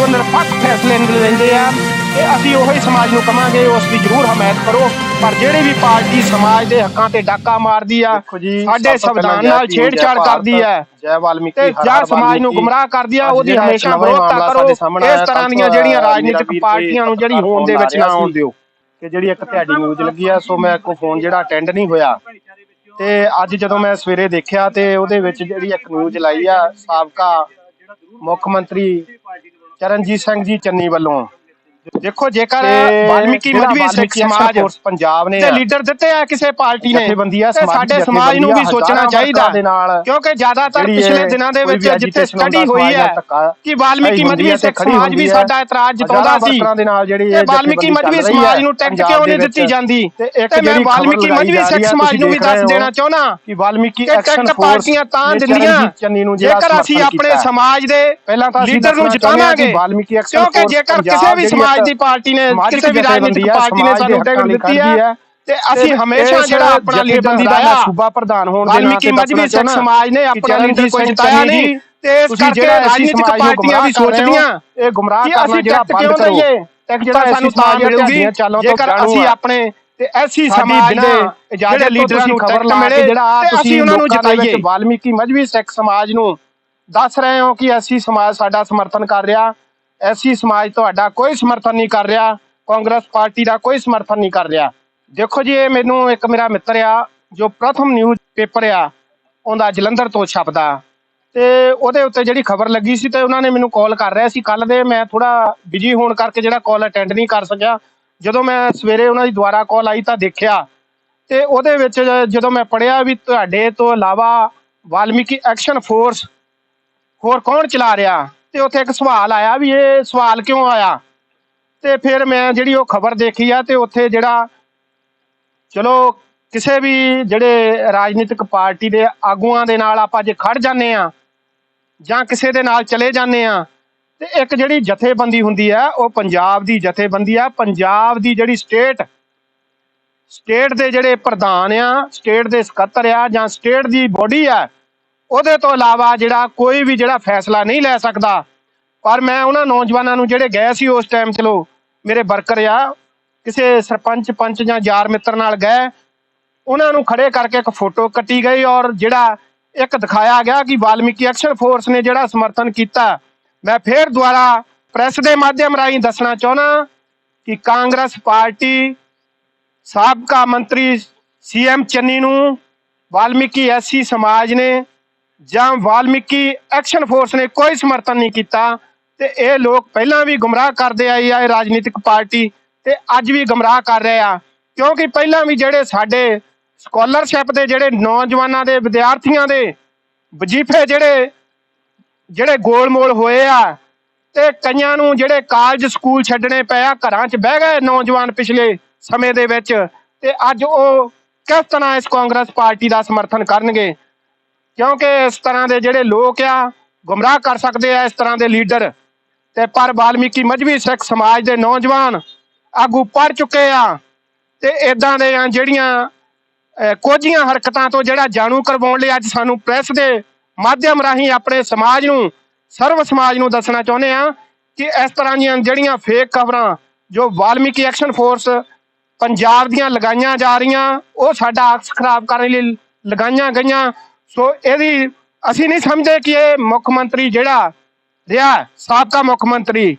ਜੋ ਨਿਰਪੱਖ ਫੈਸਲੇ ਲੈਂਦੇ ਆ ਤੇ ਅਸੀਂ ਉਹੀ ਸਮਾਜ ਨੂੰ ਕਵਾਂਗੇ ਉਸ ਦੀ ਜ਼ਰੂਰ ਹਮਾਇਤ ਕਰੋ। ਪਰ ਜਿਹੜੀ ਵੀ ਪਾਰਟੀ ਸਮਾਜ ਦੇ ਹੱਕਾਂ ਤੇ ਡਾਕਾ ਮਾਰਦੀ ਆ ਸਾਡੇ ਸੰਵਿਧਾਨ ਨਾਲ ਛੇੜਛਾੜ ਕਰਦੀ ਹੈ ਜੈ ਵਾਲਮੀਕੀ ਤੇ ਜਾਂ ਸਮਾਜ ਨੂੰ। ਗੁੰਮਰਾਹ ਕਰਦੀ ਆ ਉਹਦੀ ਹਮੇਸ਼ਾ ਵਿਰੋਧਤਾ ਕਰੋ। ਇਸ ਤਰ੍ਹਾਂ ਦੀਆਂ ਜਿਹੜੀਆਂ ਰਾਜਨੀਤਿਕ ਪਾਰਟੀਆਂ ਨੂੰ ਜਿਹੜੀ ਹੋਂਦ ਦੇ ਵਿੱਚ ਨਾ ਆਉਣ ਦਿਓ। ਕਿ ਜਿਹੜੀ ਇੱਕ ਤੁਹਾਡੀ ਨਿਊਜ਼ ਲੱਗੀ ਆ ਸੋ ਮੈਂ ਕੋ ਫੋਨ ਜਿਹੜਾ ਅਟੈਂਡ ਨਹੀਂ ਹੋਇਆ। ਤੇ ਅੱਜ ਜਦੋਂ ਮੈਂ ਸਵੇਰੇ ਦੇਖਿਆ ਤੇ ਉਹਦੇ ਵਿੱਚ ਜਿਹੜੀ ਇੱਕ ਨਿਊਜ਼ ਲਾਈ ਆ ਸਾਬਕਾ ਮੁੱਖ ਮੰਤਰੀ ਚਰਨਜੀਤ ਸਿੰਘ ਜੀ ਚੰਨੀ ਵੱਲੋਂ। ਦੇਖੋ ਜੇਕਰ ਤੇ ਵਾਲਮੀਕੀ ਜਿਹੜਾ ਮਜਬੀ ਸਿੱਖ ਸਮਾਜ ਫੋਰਸ ਪੰਜਾਬ ਨੇ ਤੇ ਲੀਡਰ ਦਿੱਤੇ ਆ ਕਿਸੇ ਪਾਰਟੀ ਨੇ ਤੇ ਸਮਾਜਿਕ ਸਾਡੇ ਸਮਾਜ ਨੂੰ ਵੀ ਸੋਚਣਾ ਹਜ਼ਾਰਾਂ ਚਾਹੀਦਾ ਵਰਕਰਾਂ ਦੇ ਨਾਲ ਕਿਉਂਕਿ ਜ਼ਿਆਦਾਤਰ ਜਿਹੜੀ ਪਿਛਲੇ ਦਿਨਾਂ ਦੇ ਕੋਈ ਵਿੱਚ ਵੀ ਜਿੱਥੇ agitation ਸਟੱਡੀ ਹੁੰਦਾ, ਹੋਈ ਹੈ ਧੱਕਾ ਕਿ ਵਾਲਮੀਕੀ ਸਹੀ ਹੁੰਦੀ ਮਜਬੀ ਹੈ ਤੇ ਸਿੱਖ ਖੜੀ ਸਮਾਜ ਵੀ ਹੁੰਦੀ ਹੈ। ਸਾਡਾ ਇਤਰਾਜ਼ ਜਤਾਉਂਦਾ ਹਜ਼ਾਰਾਂ ਸੀ ਵਰਕਰਾਂ ਦੇ ਨਾਲ ਜਿਹੜੀ ਤੇ ਇਹ ਵਾਲਮੀਕੀ ਜਥੇਬੰਦੀ ਮਜਬੀ ਚੱਲ ਰਹੀ ਸਮਾਜ ਹੈ ਨੂੰ ਟਿਕਟ ਪੰਜਾਬ ਕਿਉਂ ਦੇ ਨਹੀਂ ਵਿੱਚ। ਦਿੱਤੀ ਜਾਂਦੀ ਤੇ ਇੱਕ ਤੇ ਮੈਂ ਜਿਹੜੀ ਵਾਲਮੀਕੀ ਖਬਰ ਲਗਾਈ ਸਿੱਖ ਜਾ ਰਹੀ ਸਮਾਜ ਹੈ, ਨੂੰ ਵੀ ਤੁਸੀਂ ਦੱਸ ਦੇਖ ਰਹੇ ਦੇਣਾ ਹੋ ਚਾਹੁੰਦਾ ਕਿ ਵਾਲਮੀਕੀ ਕਿ ਐਕਸ਼ਨ ਟਿਕਟ ਫੋਰਸ ਪਾਰਟੀਆਂ ਤਾਂ ਨੇ ਦਿੰਦੀਆਂ ਚਰਨਜੀਤ ਚੰਨੀ ਨੂੰ ਜਿਹੜਾ ਜੇਕਰ ਅਸੀਂ ਸਮਰਥਨ ਆਪਣੇ ਕੀਤਾ। ਸਮਾਜ ਦੇ ਪਹਿਲਾਂ ਤਾਂ ਅਸੀਂ ਲੀਡਰ ਨੂੰ ਦੱਸਣਾ ਚਾਹੁੰਦੇ ਹਾਂ ਕਿ ਜਿਤਾਵਾਂਗੇ ਵਾਲਮੀਕੀ ਐਕਸ਼ਨ ਕਿਉਂਕਿ ਫੋਰਸ ਜੇਕਰ ਪੰਜਾਬ ਕਿਸੇ ਵੀ ਜਿਹੜੀ ਸਮਾਜ ਇੱਕ ਦੀ ਪਾਰਟੀ ਨੇ ਕਿਸੇ ਵੀ ਰਾਜਨੀਤਿਕ ਪਾਰਟੀ ਨੇ ਸਮਾਜ ਸਾਨੂੰ ਟਿਕਟ ਦਿੱਤੀ ਹੈ ਤੇ ਅਸੀਂ ਹਮੇਸ਼ਾ ਜਿਹੜਾ ਆਪਣਾ ਲੀਡਰ ਦਾ ਦਾ ਸੂਬਾ ਪ੍ਰਧਾਨ ਹੋਣ ਦੇ ਵਾਲਮੀਕੀ ਮਜਬੀ ਸਿੱਖ ਸਮਾਜ ਨੇ ਆਪਣਾ ਲੀਡਰ ਕੋਈ ਜਿਤਾਇਆ ਨਹੀਂ ਤੇ ਇਸ ਕਰਕੇ ਰਾਜਨੀਤਿਕ ਪਾਰਟੀਆਂ ਵੀ ਸੋਚਦੀਆਂ। ਇਹ ਗੁੰਮਰਾਹ ਕਰਨਾ ਜਿਹੜਾ ਬੰਦ ਕਰੋ। ਟਿਕਟ ਜਿਹੜਾ ਸਾਨੂੰ ਤਾਂ ਮਿਲੂਗੀ ਜੇਕਰ ਅਸੀਂ ਆਪਣੇ ਤੇ ਐਸੀ ਸਮਾਜ ਦੇ ਜਿਹੜੇ ਲੀਡਰਾਂ ਨੂੰ ਖਬਰ ਲਾ ਕੇ ਜਿਹੜਾ ਤੇ ਅਸੀਂ ਉਹਨਾਂ ਨੂੰ ਜਿਤਾਈਏ। ਵਾਲਮੀਕੀ ਮਜਬੀ ਸਿੱਖ ਸਮਾਜ ਨੂੰ ਦੱਸ ਰਹੇ ਹੋ ਕਿ ਐਸੀ ਸਮਾਜ ਸਾਡਾ ਸਮਰਥਨ ਕਰ ਰਿਹਾ। ਐਸੀ ਸਮਾਜ ਤੁਹਾਡਾ ਕੋਈ ਸਮਰਥਨ ਨਹੀਂ ਕਰ ਰਿਹਾ, ਕਾਂਗਰਸ ਪਾਰਟੀ ਦਾ ਕੋਈ ਸਮਰਥਨ ਨਹੀਂ ਕਰ ਰਿਹਾ। ਦੇਖੋ ਜੀ, ਇਹ ਮੈਨੂੰ ਇੱਕ ਮੇਰਾ ਮਿੱਤਰ ਆ, ਜੋ ਪ੍ਰਥਮ ਨਿਊਜ਼ ਪੇਪਰ ਆ, ਉਹਦਾ ਜਲੰਧਰ ਤੋਂ ਛਪਦਾ। ਤੇ ਉਹਦੇ ਉੱਤੇ ਜਿਹੜੀ ਖਬਰ ਲੱਗੀ ਸੀ ਤੇ ਉਹਨਾਂ ਨੇ ਮੈਨੂੰ ਕਾਲ ਕਰ ਰਿਹਾ ਸੀ। ਕੱਲ ਦੇ ਮੈਂ ਥੋੜਾ ਬਿਜ਼ੀ ਹੋਣ ਕਰਕੇ ਜਿਹੜਾ ਕਾਲ ਅਟੈਂਡ ਨਹੀਂ ਕਰ ਸਕਿਆ। ਜਦੋਂ ਮੈਂ ਸਵੇਰੇ ਉਹਨਾਂ ਦੀ ਦੁਬਾਰਾ ਕਾਲ ਆਈ ਤਾਂ ਦੇਖਿਆ। ਤੇ ਉਹਦੇ ਵਿੱਚ ਜਦੋਂ ਮੈਂ ਪੜਿਆ ਵੀ ਤੁਹਾਡੇ ਤੋਂ ਇਲਾਵਾ ਵਾਲਮੀਕੀ ਐਕਸ਼ਨ ਫੋਰਸ ਹੋਰ ਕੌਣ ਚਲਾ ਰਿਹਾ? ਤੇ ਉੱਥੇ ਇੱਕ ਸਵਾਲ ਆਇਆ ਵੀ ਇਹ ਸਵਾਲ ਕਿਉਂ ਆਇਆ? ਤੇ ਫਿਰ ਮੈਂ ਜਿਹੜੀ ਉਹ ਖਬਰ ਦੇਖੀ ਆ ਤੇ ਉੱਥੇ ਜਿਹੜਾ ਚਲੋ ਕਿਸੇ ਵੀ ਜਿਹੜੇ ਰਾਜਨੀਤਿਕ ਪਾਰਟੀ ਦੇ ਆਗੂਆਂ ਦੇ ਨਾਲ ਆਪਾਂ ਜੇ ਖੜ ਜਾਂਦੇ ਆ ਜਾਂ ਕਿਸੇ ਦੇ ਨਾਲ ਚਲੇ ਜਾਂਦੇ ਆ ਤੇ ਇੱਕ ਜਿਹੜੀ ਜਥੇਬੰਦੀ ਹੁੰਦੀ ਆ, ਉਹ ਪੰਜਾਬ ਦੀ ਜਥੇਬੰਦੀ ਆ। ਪੰਜਾਬ ਦੀ ਜਿਹੜੀ ਸਟੇਟ ਸਟੇਟ ਦੇ ਜਿਹੜੇ ਪ੍ਰਧਾਨ ਆ, ਸਟੇਟ ਦੇ ਸਕੱਤਰ ਆ ਜਾਂ ਸਟੇਟ ਦੀ ਬੋਡੀ ਆ ਉਹਦੇ ਤੋਂ ਇਲਾਵਾ ਜਿਹੜਾ ਕੋਈ ਵੀ ਜਿਹੜਾ ਫੈਸਲਾ ਨਹੀਂ ਲੈ ਸਕਦਾ, ਪਰ ਮੈਂ ਉਹਨਾਂ ਨੌਜਵਾਨਾਂ ਨੂੰ ਜਿਹੜੇ ਗਏ ਸੀ ਉਸ ਟਾਈਮ ਚਲੋ, ਮੇਰੇ ਵਰਕਰ ਆ, ਕਿਸੇ ਸਰਪੰਚ ਪੰਚ ਜਾਂ ਯਾਰ ਮਿੱਤਰ ਨਾਲ ਗਏ, ਉਹਨਾਂ ਨੂੰ ਖੜੇ ਕਰਕੇ ਇੱਕ ਫੋਟੋ ਕੱਟੀ ਗਈ ਔਰ ਜਿਹੜਾ ਇੱਕ ਦਿਖਾਇਆ ਗਿਆ ਕਿ ਵਾਲਮੀਕੀ ਐਕਸ਼ਨ ਫੋਰਸ ਨੇ ਜਿਹੜਾ ਸਮਰਥਨ ਕੀਤਾ। ਮੈਂ ਫੇਰ ਦੁਬਾਰਾ ਪ੍ਰੈਸ ਦੇ ਮਾਧਿਅਮ ਰਾਹੀਂ ਦੱਸਣਾ ਚਾਹੁੰਦਾ ਕਿ ਕਾਂਗਰਸ ਪਾਰਟੀ ਸਾਬਕਾ ਮੰਤਰੀ ਸੀਐਮ ਚੰਨੀ ਨੂੰ ਵਾਲਮੀਕੀ ਐਸੀ ਸਮਾਜ ਨੇ ਜਾਂ ਵਾਲਮੀਕੀ ਐਕਸ਼ਨ ਫੋਰਸ ਨੇ ਕੋਈ ਸਮਰਥਨ ਨਹੀਂ ਕੀਤਾ, ਤੇ ਇਹ ਲੋਕ ਪਹਿਲਾਂ ਵੀ ਗੁੰਮਰਾਹ ਕਰਦੇ ਆਏ ਆ, ਇਹ ਰਾਜਨੀਤਿਕ ਪਾਰਟੀ, ਤੇ ਅੱਜ ਵੀ ਗੁੰਮਰਾਹ ਕਰ ਰਹੇ ਆ। ਕਿਉਂਕਿ ਪਹਿਲਾਂ ਵੀ ਜਿਹੜੇ ਸਾਡੇ ਸਕਾਲਰਸ਼ਿਪ ਦੇ ਜਿਹੜੇ ਨੌਜਵਾਨਾਂ ਦੇ, ਵਿਦਿਆਰਥੀਆਂ ਦੇ ਵਜੀਫੇ ਜਿਹੜੇ ਜਿਹੜੇ ਗੋਲਮੋਲ ਹੋਏ ਆ, ਤੇ ਕਈਆਂ ਨੂੰ ਜਿਹੜੇ ਕਾਲਜ ਸਕੂਲ ਛੱਡਣੇ ਪਏ ਆ, ਘਰਾਂ 'ਚ ਬਹਿ ਗਏ ਨੌਜਵਾਨ ਪਿਛਲੇ ਸਮੇਂ ਦੇ ਵਿੱਚ, ਤੇ ਅੱਜ ਉਹ ਕਿਸ ਤਰ੍ਹਾਂ ਇਸ ਕਾਂਗਰਸ ਪਾਰਟੀ ਦਾ ਸਮਰਥਨ ਕਰਨਗੇ? ਕਿਉਂਕਿ ਇਸ ਤਰ੍ਹਾਂ ਦੇ ਜਿਹੜੇ ਲੋਕ ਆ, ਗੁੰਮਰਾਹ ਕਰ ਸਕਦੇ ਆ ਇਸ ਤਰ੍ਹਾਂ ਦੇ ਲੀਡਰ। ਤੇ ਪਰ ਵਾਲਮੀਕੀ ਮਜਬੀ ਸਿੱਖ ਸਮਾਜ ਦੇ ਨੌਜਵਾਨ ਆਗੂ ਪੜ ਚੁੱਕੇ ਆ ਤੇ ਇਦਾਂ ਦੇ ਆ ਜਿਹੜੀਆਂ ਕੋਝੀਆਂ ਹਰਕਤਾਂ ਤੋਂ ਜਿਹੜਾ ਜਾਣੂ ਕਰਵਾਉਣ ਲਈ ਅੱਜ ਸਾਨੂੰ ਪ੍ਰੈਸ ਦੇ ਮਾਧਿਅਮ ਰਾਹੀਂ ਆਪਣੇ ਸਮਾਜ ਨੂੰ, ਸਰਵ ਸਮਾਜ ਨੂੰ ਦੱਸਣਾ ਚਾਹੁੰਦੇ ਆ ਕਿ ਇਸ ਤਰ੍ਹਾਂ ਦੀਆਂ ਜਿਹੜੀਆਂ ਫੇਕ ਖਬਰਾਂ ਜੋ ਵਾਲਮੀਕੀ ਐਕਸ਼ਨ ਫੋਰਸ ਪੰਜਾਬ ਦੀਆਂ ਲਗਾਈਆਂ ਜਾ ਰਹੀਆਂ, ਉਹ ਸਾਡਾ ਅਕਸ ਖਰਾਬ ਕਰਨ ਲਈ ਲਗਾਈਆਂ ਗਈਆਂ। ਸੋ ਇਹਦੀ ਅਸੀਂ ਨਹੀਂ ਸਮਝਦੇ ਕਿ ਇਹ ਮੁੱਖ ਮੰਤਰੀ ਜਿਹੜਾ ਰਿਹਾ ਸਾਬਕਾ ਮੁੱਖ ਮੰਤਰੀ,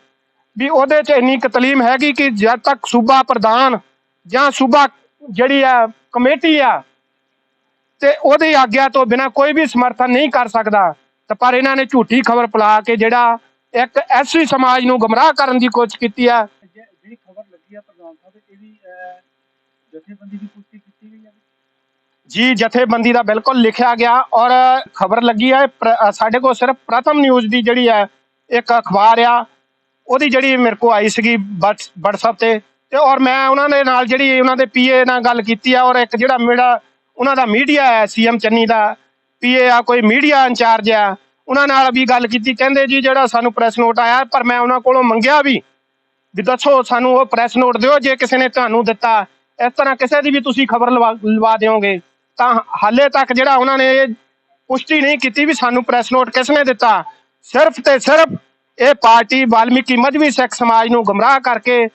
ਵੀ ਉਹਦੇ 'ਚ ਇੰਨੀ ਕੁ ਹੈਗੀ ਕਿ ਜਦ ਤੱਕ ਸੂਬਾ ਪ੍ਰਧਾਨ ਜਾਂ ਸੂਬਾ ਜਿਹੜੀ ਆ ਕਮੇਟੀ ਆ, ਤੇ ਉਹਦੀ ਆਗਿਆ ਤੋਂ ਬਿਨਾ ਕੋਈ ਵੀ ਸਮਰਥਨ ਨਹੀਂ ਕਰ ਸਕਦਾ। ਤੇ ਪਰ ਇਹਨਾਂ ਨੇ ਝੂਠੀ ਖਬਰ ਫੈਲਾ ਕੇ ਜਿਹੜਾ ਇੱਕ ਐਸੀ ਸਮਾਜ ਨੂੰ ਗਮਰਾਹ ਕਰਨ ਦੀ ਕੋਸ਼ਿਸ਼ ਕੀਤੀ ਆ। ਜਿਹੜੀ ਖਬਰ ਲੱਗੀ ਆ ਪ੍ਰਧਾਨ ਸਾਹਿਬ, ਇਹ ਜਥੇਬੰਦੀ ਦੀ ਪੁਸ਼ਟੀ ਕੀਤੀ ਗਈ ਹੈ ਜੀ, ਜਥੇਬੰਦੀ ਦਾ ਬਿਲਕੁਲ ਲਿਖਿਆ ਗਿਆ ਔਰ ਖਬਰ ਲੱਗੀ ਹੈ, ਪ੍ਰ- ਸਾਡੇ ਕੋਲ ਸਿਰਫ ਪ੍ਰਥਮ ਨਿਊਜ਼ ਦੀ ਜਿਹੜੀ ਹੈ, ਇੱਕ ਅਖਬਾਰ ਆ, ਉਹਦੀ ਜਿਹੜੀ ਮੇਰੇ ਕੋਲ ਆਈ ਸੀਗੀ ਵਟਸ- WhatsApp ਤੇ ਤੇ ਔਰ ਮੈਂ ਉਹਨਾਂ ਦੇ ਨਾਲ ਜਿਹੜੀ ਉਹਨਾਂ ਦੇ ਪੀਏ ਨਾਲ ਗੱਲ ਕੀਤੀ ਆ, ਔਰ ਇੱਕ ਜਿਹੜਾ ਮੇਰਾ, ਉਹਨਾਂ ਦਾ ਮੀਡੀਆ ਹੈ, ਸੀਐਮ ਚੰਨੀ ਦਾ, ਪੀਏ ਆ, ਕੋਈ ਮੀਡੀਆ ਇੰਚਾਰਜ ਆ, ਉਹਨਾਂ ਨਾਲ ਵੀ ਗੱਲ ਕੀਤੀ, ਕਹਿੰਦੇ ਜੀ ਜਿਹੜਾ ਸਾਨੂੰ ਪ੍ਰੈਸ ਨੋਟ ਆਇਆ, ਪਰ ਮੈਂ ਉਹਨਾਂ ਕੋਲੋਂ ਮੰਗਿਆ ਵੀ ਵੀ ਦੱਸੋ ਸਾਨੂੰ ਉਹ ਪ੍ਰੈਸ ਨੋਟ ਦਿਓ, ਜੇ ਕਿਸੇ ਨੇ ਤੁਹਾਨੂੰ ਦਿੱਤਾ, ਇਸ ਤਰ੍ਹਾਂ ਕਿਸੇ ਦੀ ਵੀ ਤੁਸੀਂ ਖਬਰ ਲਵਾ ਲਵਾ ਦਿਓਗੇ। ਤਾਂ ਹਾਲੇ ਤੱਕ ਜਿਹੜਾ ਉਹਨਾਂ ਨੇ ਇਹ ਪੁਸ਼ਟੀ ਨਹੀਂ ਕੀਤੀ ਵੀ ਸਾਨੂੰ ਪ੍ਰੈਸ ਨੋਟ ਕਿਸ ਨੇ ਦਿੱਤਾ, ਸਿਰਫ ਤੇ ਸਿਰਫ ਇਹ ਪਾਰਟੀ ਵਾਲਮੀਕੀ ਮਧਵੀ ਸਿੱਖ ਸਮਾਜ ਨੂੰ ਗੁੰਮਰਾਹ ਕਰਕੇ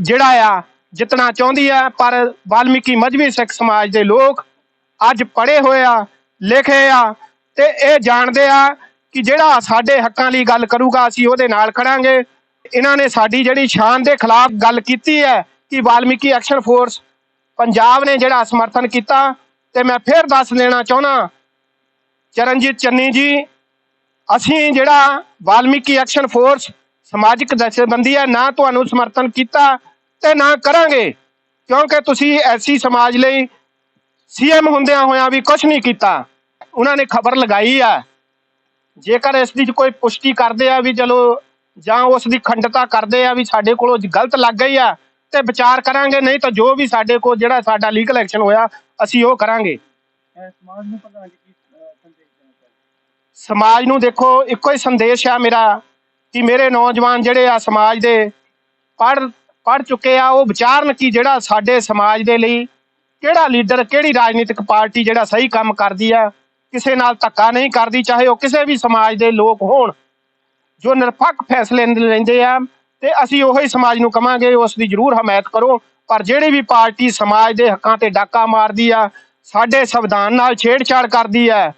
ਜਿਹੜਾ ਆ, ਜਿੱਤਣਾ ਚਾਹੁੰਦੀ ਹੈ ਪਰ ਵਾਲਮੀਕੀ ਮਧਵੀ ਸਿੱਖ ਸਮਾਜ ਦੇ ਲੋਕ ਅੱਜ ਪੜੇ ਹੋਏ ਆ, ਲਿਖੇ ਆ, ਤੇ ਇਹ ਜਾਣਦੇ ਆ ਕਿ ਜਿਹੜਾ ਸਾਡੇ ਹੱਕਾਂ ਲਈ ਗੱਲ ਕਰੂਗਾ, ਅਸੀਂ ਉਹਦੇ ਨਾਲ ਖੜਾਂਗੇ। ਇਹਨਾਂ ਨੇ ਸਾਡੀ ਜਿਹੜੀ ਸ਼ਾਨ ਦੇ ਖਿਲਾਫ ਗੱਲ ਕੀਤੀ ਹੈ ਕਿ ਵਾਲਮੀਕੀ ਐਕਸ਼ਨ ਫੋਰਸ ਪੰਜਾਬ ਨੇ ਜਿਹੜਾ ਸਮਰਥਨ ਕੀਤਾ ਤੇ ਮੈਂ ਫਿਰ ਦੱਸ ਦੇਣਾ ਚਾਹੁੰਦਾ ਚਰਨਜੀਤ ਚੰਨੀ ਜੀ, ਅਸੀਂ ਜਿਹੜਾ ਵਾਲਮੀਕੀ ਐਕਸ਼ਨ ਫੋਰਸ ਸਮਾਜਿਕ ਦਸਤੇਬੰਦੀ ਹੈ, ਨਾ ਤੁਹਾਨੂੰ ਸਮਰਥਨ ਕੀਤਾ ਤੇ ਨਾ ਕਰਾਂਗੇ। ਕਿਉਂਕਿ ਤੁਸੀਂ ਐਸੀ ਸਮਾਜ ਲਈ ਸੀਐਮ ਹੁੰਦਿਆਂ ਹੋਇਆਂ ਵੀ ਕੁਝ ਨਹੀਂ ਕੀਤਾ। ਉਹਨਾਂ ਨੇ ਖਬਰ ਲਗਾਈ ਆ। ਜੇਕਰ ਇਸ ਦੀ ਕੋਈ ਪੁਸ਼ਟੀ ਕਰਦੇ ਆ ਵੀ ਚਲੋ ਜਾਂ ਉਸ ਦੀ ਖੰਡਤਾ ਕਰਦੇ ਆ ਵੀ ਸਾਡੇ ਕੋਲੋਂ ਗਲਤ ਲੱਗ ਗਈ ਆ ਤੇ ਵਿਚਾਰ ਕਰਾਂਗੇ ਨਹੀਂ ਤਾਂ ਜੋ ਵੀ ਸਾਡੇ ਕੋਲ ਜਿਹੜਾ ਸਾਡਾ ਲੀਗਲ ਐਕਸ਼ਨ ਹੋਇਆ ਅਸੀਂ ਉਹ ਕਰਾਂਗੇ। ਅਹ ਸਮਾਜ ਨੂੰ ਪ੍ਰਧਾਨ ਜੀ ਕੀ ਅਹ ਸੰਦੇਸ਼ ਦੇਣਾ ਚਾਹੁੰਦੇ ਸਮਾਜ ਨੂੰ ਦੇਖੋ ਇੱਕੋ ਹੀ ਸੰਦੇਸ਼ ਆ ਮੇਰਾ ਕਿ ਮੇਰੇ ਨੌਜਵਾਨ ਜਿਹੜੇ ਆ ਸਮਾਜ ਦੇ ਪੜ ਪੜ ਚੁੱਕੇ ਆ ਉਹ ਵਿਚਾਰਨ ਕਿ ਜਿਹੜਾ ਸਾਡੇ ਸਮਾਜ ਦੇ ਲਈ ਕਿਹੜਾ ਲੀਡਰ ਕਿਹੜੀ ਰਾਜਨੀਤਿਕ ਪਾਰਟੀ ਜਿਹੜਾ ਸਹੀ ਕੰਮ ਕਰਦੀ ਆ ਕਿਸੇ ਨਾਲ ਧੱਕਾ ਨਹੀਂ ਕਰਦੀ ਚਾਹੇ ਉਹ ਕਿਸੇ ਵੀ ਸਮਾਜ ਦੇ ਲੋਕ ਹੋਣ ਜੋ ਨਿਰਪੱਖ ਫੈਸਲੇ ਲੈਂਦੇ ਆ ਤੇ ਅਸੀਂ ਉਹੀ ਸਮਾਜ ਨੂੰ ਕਵਾਂਗੇ, ਉਸ ਦੀ ਜ਼ਰੂਰ ਹਮਾਇਤ ਕਰੋ। ਪਰ ਜਿਹੜੀ ਵੀ ਪਾਰਟੀ ਸਮਾਜ ਦੇ ਹੱਕਾਂ ਤੇ ਡਾਕਾ ਮਾਰਦੀ ਆ, ਸਾਡੇ ਸੰਵਿਧਾਨ ਨਾਲ ਛੇੜਛਾੜ ਕਰਦੀ ਹੈ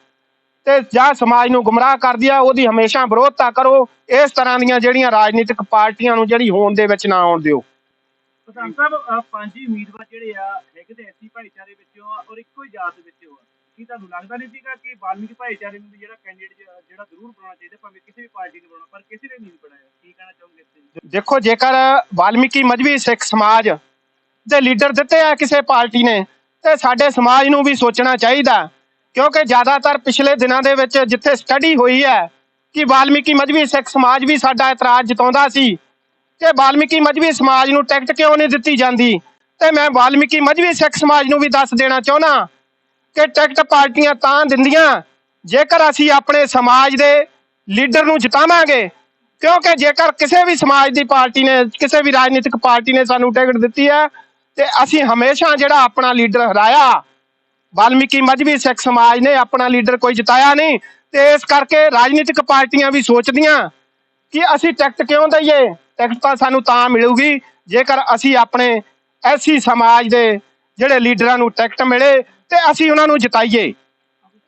ਤੇ ਜਾਂ ਸਮਾਜ ਨੂੰ ਗੁੰਮਰਾਹ ਕਰਦੀ ਆ, ਉਹਦੀ ਹਮੇਸ਼ਾ ਵਿਰੋਧਤਾ ਕਰੋ। ਇਸ ਤਰ੍ਹਾਂ ਦੀਆਂ ਜਿਹੜੀਆਂ ਰਾਜਨੀਤਿਕ ਪਾਰਟੀਆਂ ਨੂੰ ਜਿਹੜੀ ਹੋਣ ਦੇ ਵਿੱਚ ਨਾ ਆਉਣ ਦਿਓ। ਪ੍ਰਧਾਨ ਸਾਹਿਬ ਪੰਜ ਹੀ ਉਮੀਦਵਾਰ ਜਿਹੜੇ ਆ, ਹੈਗੇ ਤੇ ਐਸੀ ਭਾਈਚਾਰੇ ਵਿੱਚੋਂ ਆ ਔਰ ਇੱਕੋ ਹੀ ਜਾਤ ਵਿੱਚੋਂ ਆ। ਕੀ ਤੁਹਾਨੂੰ ਲੱਗਦਾ ਨਹੀਂ ਸੀਗਾ ਕਿ ਵਾਲਮੀਕੀ ਭਾਈਚਾਰੇ ਨੂੰ ਜਿਹੜਾ ਕੈਂਡੀਡੇਟ ਜਿਹੜਾ ਜ਼ਰੂਰ ਬਣਾਉਣਾ ਚਾਹੀਦਾ, ਭਾਵੇਂ ਕਿਸੇ ਵੀ ਪਾਰਟੀ ਨੇ ਬਣਾਉਣਾ, ਪਰ ਕਿਸੇ ਨੇ ਨਹੀਂ ਬਣਾਇਆ? ਕੀ ਕਹਿਣਾ ਚਾਹੋਗੇ ਇਸ ਤੇ ਦੇਖੋ, ਜੇਕਰ ਵਾਲਮੀਕੀ ਮਜਬੀ ਸਿੱਖ ਸਮਾਜ ਦੇ ਲੀਡਰ ਦਿੱਤੇ ਆ ਕਿਸੇ ਪਾਰਟੀ ਨੇ, ਤੇ ਸਾਡੇ ਸਮਾਜ ਨੂੰ ਵੀ ਸੋਚਣਾ ਚਾਹੀਦਾ, ਕਿਉਂਕਿ ਜ਼ਿਆਦਾਤਰ ਪਿਛਲੇ ਦਿਨਾਂ ਦੇ ਵਿੱਚ ਜਿੱਥੇ ਸਟੱਡੀ ਹੋਈ ਹੈ ਕਿ ਵਾਲਮੀਕੀ ਮਜਬੀ ਸਿੱਖ ਸਮਾਜ ਵੀ ਸਾਡਾ ਇਤਰਾਜ਼ ਜਤਾਉਂਦਾ ਸੀ, ਕਿ ਵਾਲਮੀਕੀ ਮਜਬੀ ਸਮਾਜ ਨੂੰ ਟਿਕਟ ਕਿਉਂ ਨਹੀਂ ਦਿੱਤੀ ਜਾਂਦੀ? ਤੇ ਮੈਂ ਵਾਲਮੀਕੀ ਮਜਬੀ ਸਿੱਖ ਸਮਾਜ ਨੂੰ ਵੀ ਦੱਸ ਦੇਣਾ ਚਾਹੁੰਦਾ ਕਿ ਟਿਕਟ ਪਾਰਟੀਆਂ ਤਾਂ ਦਿੰਦੀਆਂ। ਜੇਕਰ ਅਸੀਂ ਆਪਣੇ ਸਮਾਜ ਦੇ ਲੀਡਰ ਨੂੰ ਜਿਤਾਵਾਂਗੇ, ਕਿਉਂਕਿ ਜੇਕਰ ਕਿਸੇ ਵੀ ਸਮਾਜ ਦੀ ਪਾਰਟੀ ਨੇ, ਕਿਸੇ ਵੀ ਰਾਜਨੀਤਿਕ ਪਾਰਟੀ ਨੇ ਸਾਨੂੰ ਟਿਕਟ ਦਿੱਤੀ ਹੈ, ਤੇ ਅਸੀਂ ਹਮੇਸ਼ਾ ਜਿਹੜਾ ਆਪਣਾ ਲੀਡਰ ਹਰਾਇਆ, ਵਾਲਮੀਕੀ ਮਜਬੀ ਸਿੱਖ ਸਮਾਜ ਨੇ ਆਪਣਾ ਲੀਡਰ ਕੋਈ ਜਿਤਾਇਆ ਨਹੀਂ, ਤੇ ਇਸ ਕਰਕੇ ਰਾਜਨੀਤਿਕ ਪਾਰਟੀਆਂ ਵੀ ਸੋਚਦੀਆਂ ਕਿ ਅਸੀਂ ਟਿਕਟ ਕਿਉਂ ਦਈਏ। ਟਿਕਟ ਤਾਂ ਸਾਨੂੰ ਤਾਂ ਮਿਲੂਗੀ, ਜੇਕਰ ਅਸੀਂ ਆਪਣੇ ਐਸੀ ਸਮਾਜ ਦੇ ਜਿਹੜੇ ਲੀਡਰਾਂ ਨੂੰ ਟਿਕਟ ਮਿਲੇ ਤੇ ਅਸੀਂ ਉਹਨਾਂ ਨੂੰ ਜਿਤਾਈਏ।